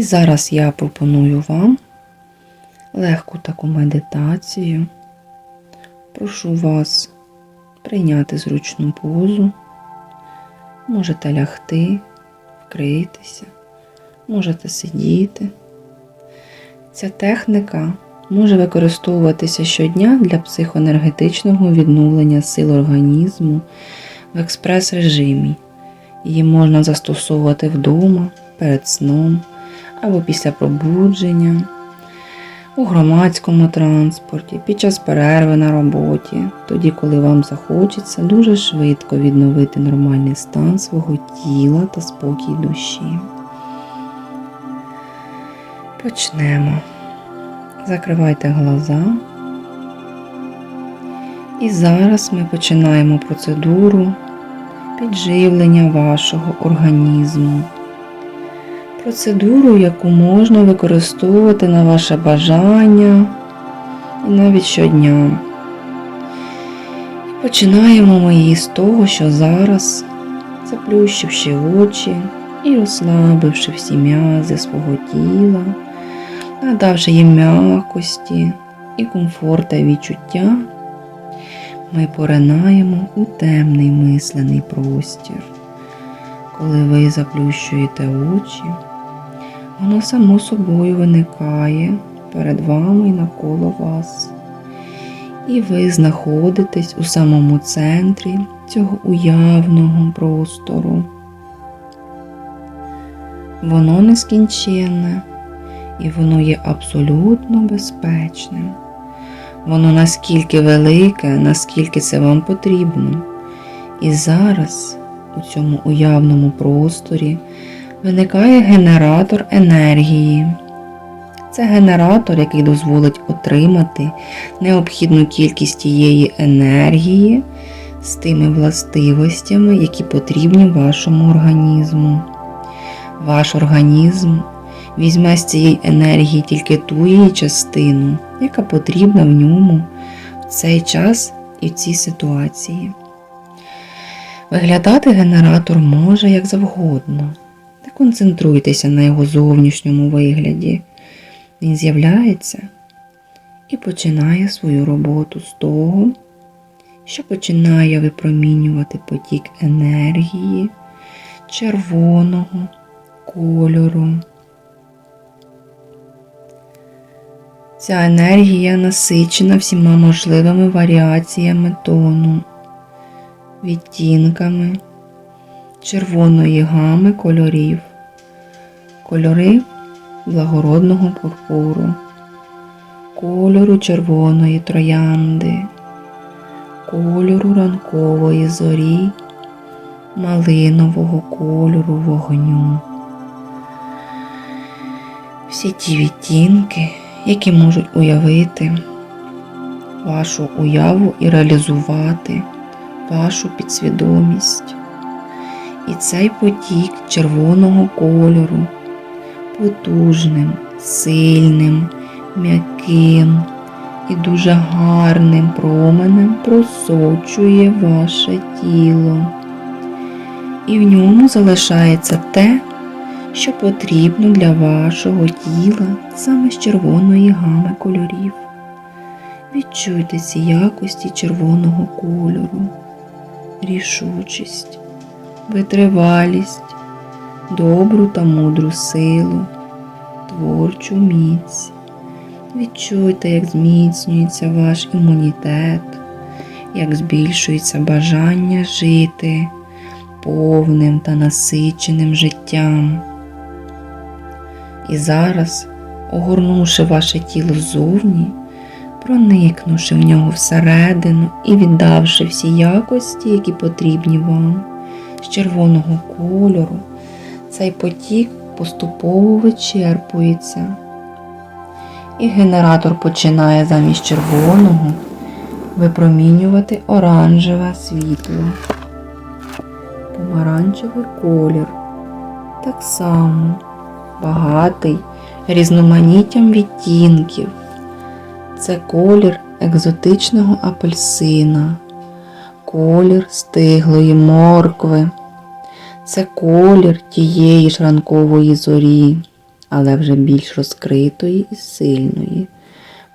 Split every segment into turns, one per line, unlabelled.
І зараз я пропоную вам легку таку медитацію. Прошу вас прийняти зручну позу. Можете лягти, вкритися, можете сидіти. Ця техніка може використовуватися щодня для психоенергетичного відновлення сил організму в експрес-режимі. Її можна застосовувати вдома, перед сном або після пробудження, у громадському транспорті, під час перерви на роботі, тоді, коли вам захочеться дуже швидко відновити нормальний стан свого тіла та спокій душі. Почнемо. Закривайте глаза. І зараз ми починаємо процедуру підживлення вашого організму. Процедуру, яку можна використовувати на ваше бажання і навіть щодня. І починаємо ми її з того, що зараз, заплющивши очі і розслабивши всі м'язи свого тіла, надавши їм м'якості і комфорт та відчуття, ми поринаємо у темний мислений простір. Коли ви заплющуєте очі, воно само собою виникає перед вами і навколо вас. І ви знаходитесь у самому центрі цього уявного простору. Воно нескінченне і воно є абсолютно безпечним. Воно наскільки велике, наскільки це вам потрібно. І зараз у цьому уявному просторі виникає генератор енергії. Це генератор, який дозволить отримати необхідну кількість тієї енергії з тими властивостями, які потрібні вашому організму. Ваш організм візьме з цієї енергії тільки ту її частину, яка потрібна в ньому в цей час і в цій ситуації. Виглядати генератор може як завгодно. Не концентруйтеся на його зовнішньому вигляді. Він з'являється і починає свою роботу з того, що починає випромінювати потік енергії червоного кольору. Ця енергія насичена всіма можливими варіаціями тону, відтінками червоної гами кольорів, кольори благородного пурпуру, кольору червоної троянди, кольору ранкової зорі, малинового кольору вогню. Всі ті відтінки, які можуть уявити вашу уяву і реалізувати вашу підсвідомість. І цей потік червоного кольору потужним, сильним, м'яким і дуже гарним променем просочує ваше тіло. І в ньому залишається те, що потрібно для вашого тіла саме з червоної гами кольорів. Відчуйте ці якості червоного кольору, рішучість, витривалість, добру та мудру силу, творчу міць. Відчуйте, як зміцнюється ваш імунітет, як збільшується бажання жити повним та насиченим життям. І зараз, огорнувши ваше тіло ззовні, проникнувши в нього всередину і віддавши всі якості, які потрібні вам з червоного кольору, цей потік поступово вичерпується. І генератор починає замість червоного випромінювати оранжеве світло, помаранчевий колір. Так само багатий різноманіттям відтінків. Це колір екзотичного апельсина, колір стиглої моркви, це колір тієї ж ранкової зорі, але вже більш розкритої і сильної.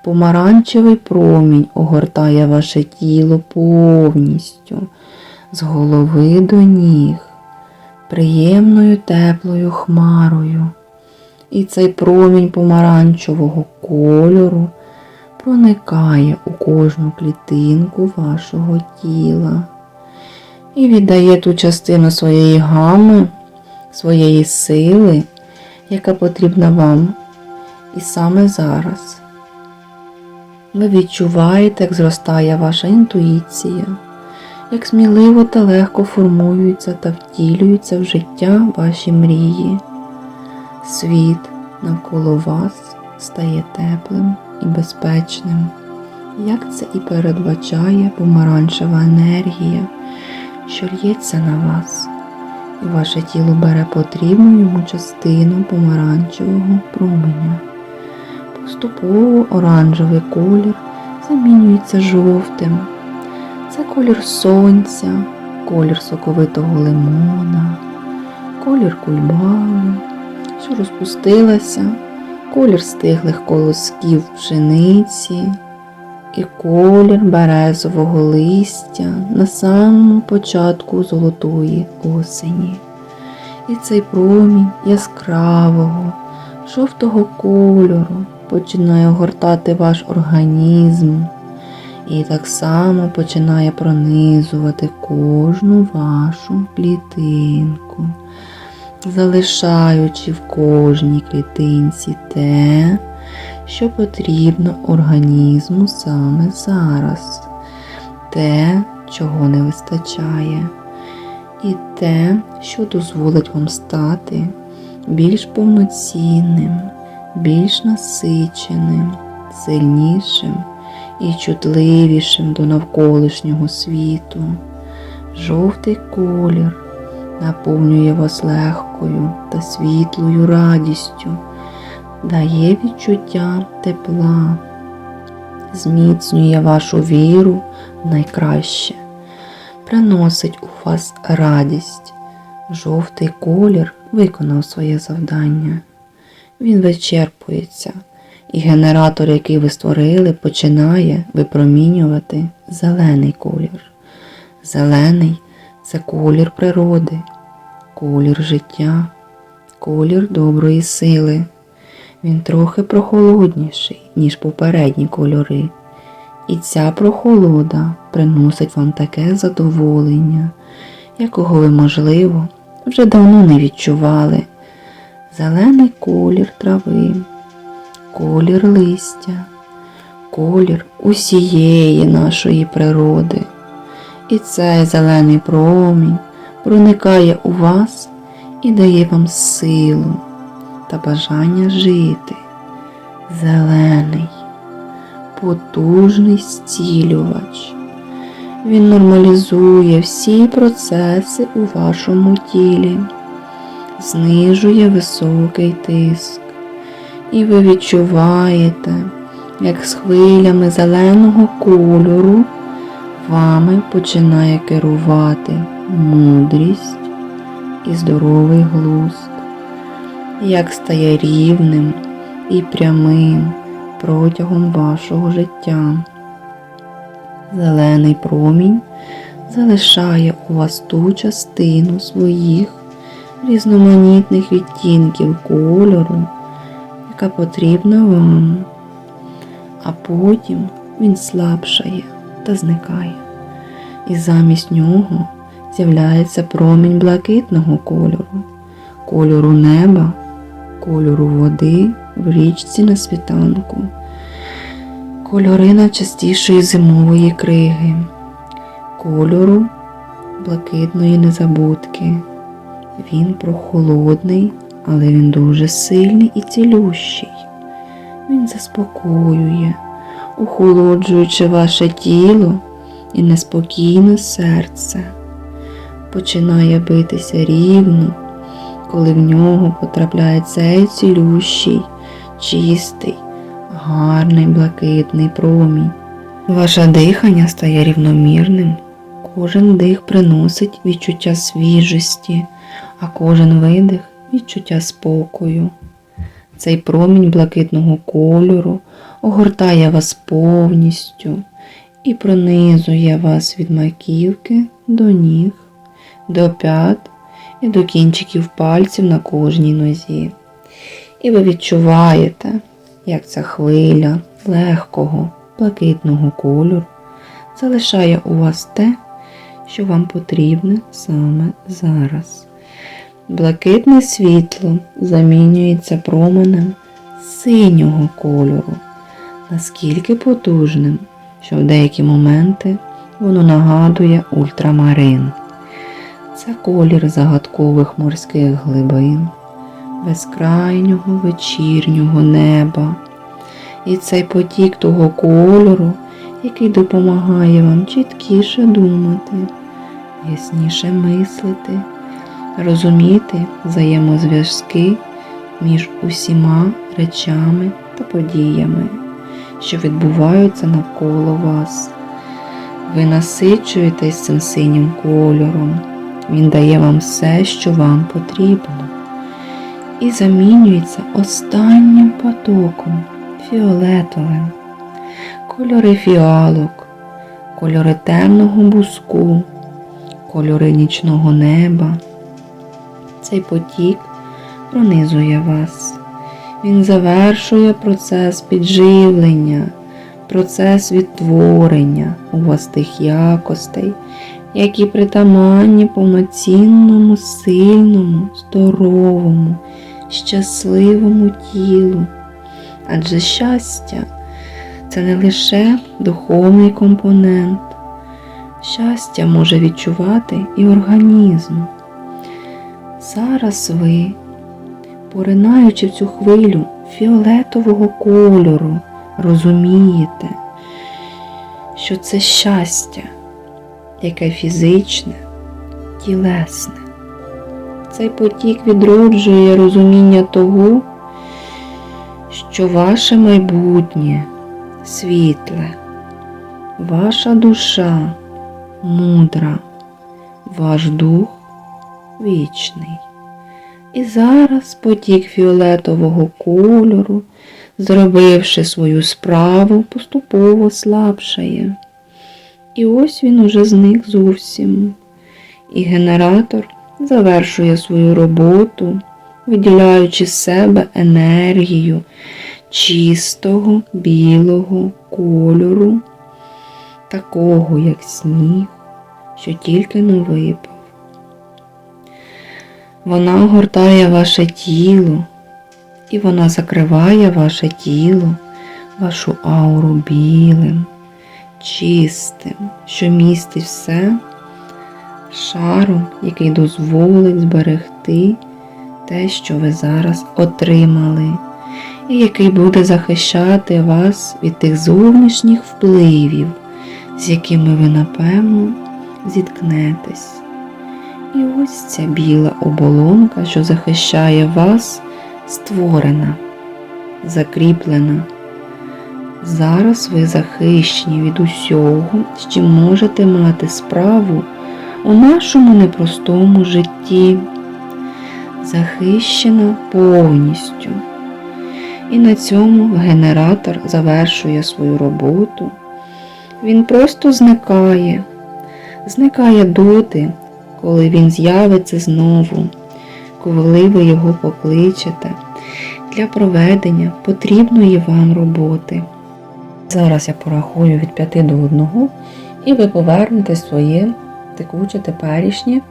Помаранчевий промінь огортає ваше тіло повністю, з голови до ніг, приємною теплою хмарою. І цей промінь помаранчевого кольору проникає у кожну клітинку вашого тіла і віддає ту частину своєї гами, своєї сили, яка потрібна вам. І саме зараз ви відчуваєте, як зростає ваша інтуїція, як сміливо та легко формуються та втілюються в життя ваші мрії. Світ навколо вас стає теплим і безпечним, як це і передбачає помаранчева енергія, що лється на вас, і ваше тіло бере потрібну йому частину помаранчевого променя. Поступово оранжевий колір замінюється жовтим. Це колір сонця, колір соковитого лимона, колір кульбаби, що розпустилася, колір стиглих колосків пшениці і колір березового листя на самому початку золотої осені. І цей промінь яскравого, жовтого кольору починає огортати ваш організм і так само починає пронизувати кожну вашу клітинку, залишаючи в кожній клітинці те, що потрібно організму саме зараз, те, чого не вистачає, і те, що дозволить вам стати більш повноцінним, більш насиченим, сильнішим і чутливішим до навколишнього світу. Жовтий колір наповнює вас легкою та світлою радістю, дає відчуття тепла, зміцнює вашу віру найкраще, приносить у вас радість. Жовтий колір виконав своє завдання. Він вичерпується, і генератор, який ви створили, починає випромінювати зелений колір. Зелений це колір природи, колір життя, колір доброї сили. Він трохи прохолодніший, ніж попередні кольори. І ця прохолода приносить вам таке задоволення, якого ви, можливо, вже давно не відчували. Зелений колір трави, колір листя, колір усієї нашої природи. І цей зелений промінь проникає у вас і дає вам силу та бажання жити. Зелений, потужний зцілювач. Він нормалізує всі процеси у вашому тілі, знижує високий тиск. І ви відчуваєте, як з хвилями зеленого кольору вами починає керувати мудрість і здоровий глузд, як стає рівним і прямим протягом вашого життя. Зелений промінь залишає у вас ту частину своїх різноманітних відтінків кольору, яка потрібна вам, а потім він слабшає та зникає. І замість нього з'являється промінь блакитного кольору, кольору неба, кольору води в річці на світанку, кольори найчастішої зимової криги, кольору блакитної незабудки. Він прохолодний, але він дуже сильний і цілющий. Він заспокоює, охолоджуючи ваше тіло і неспокійне серце. Починає битися рівно, коли в нього потрапляє цей цілющий, чистий, гарний блакитний промінь. Ваше дихання стає рівномірним, кожен дих приносить відчуття свіжості, а кожен видих відчуття спокою. Цей промінь блакитного кольору огортає вас повністю і пронизує вас від маківки до ніг, до п'ят і до кінчиків пальців на кожній нозі. І ви відчуваєте, як ця хвиля легкого, блакитного кольору залишає у вас те, що вам потрібне саме зараз. Блакитне світло замінюється променем синього кольору, наскільки потужним, що в деякі моменти воно нагадує ультрамарин. Це колір загадкових морських глибин, безкрайнього вечірнього неба. І цей потік того кольору, який допомагає вам чіткіше думати, ясніше мислити, розуміти взаємозв'язки між усіма речами та подіями, що відбуваються навколо вас. Ви насичуєтесь цим синім кольором, він дає вам все, що вам потрібно, і замінюється останнім потоком фіолетовим. Кольори фіалок, кольори темного буску, кольори нічного неба. Цей потік пронизує вас. Він завершує процес підживлення, процес відтворення у вас тих якостей, які притаманні повноцінному, сильному, здоровому, щасливому тілу. Адже щастя це не лише духовний компонент. Щастя може відчувати і організм. Зараз ви, поринаючи в цю хвилю фіолетового кольору, розумієте, що це щастя, яке фізичне, тілесне. Цей потік відроджує розуміння того, що ваше майбутнє світле, ваша душа мудра, ваш дух вічний. І зараз потік фіолетового кольору, зробивши свою справу, поступово слабшає. І ось він уже зник зовсім. І генератор завершує свою роботу, виділяючи з себе енергію чистого білого кольору, такого, як сніг, що тільки не випав. Вона огортає ваше тіло, і вона закриває ваше тіло, вашу ауру білим, чистим, що містить все шаром, який дозволить зберегти те, що ви зараз отримали, і який буде захищати вас від тих зовнішніх впливів, з якими ви, напевно, зіткнетесь. І ось ця біла оболонка, що захищає вас, створена, закріплена. Зараз ви захищені від усього, з чим можете мати справу у нашому непростому житті, захищена повністю. І на цьому генератор завершує свою роботу. Він просто зникає, зникає доти, коли він з'явиться знову, коли ви його покличете для проведення потрібної вам роботи. Зараз я порахую від 5 до 1 і ви повернете своє текуче теперішнє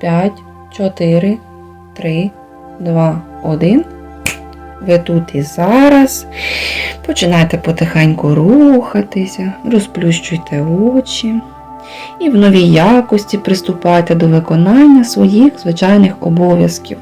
5, 4, 3, 2, 1. Ви тут і зараз. Починайте потихеньку рухатися, розплющуйте очі і в новій якості приступайте до виконання своїх звичайних обов'язків.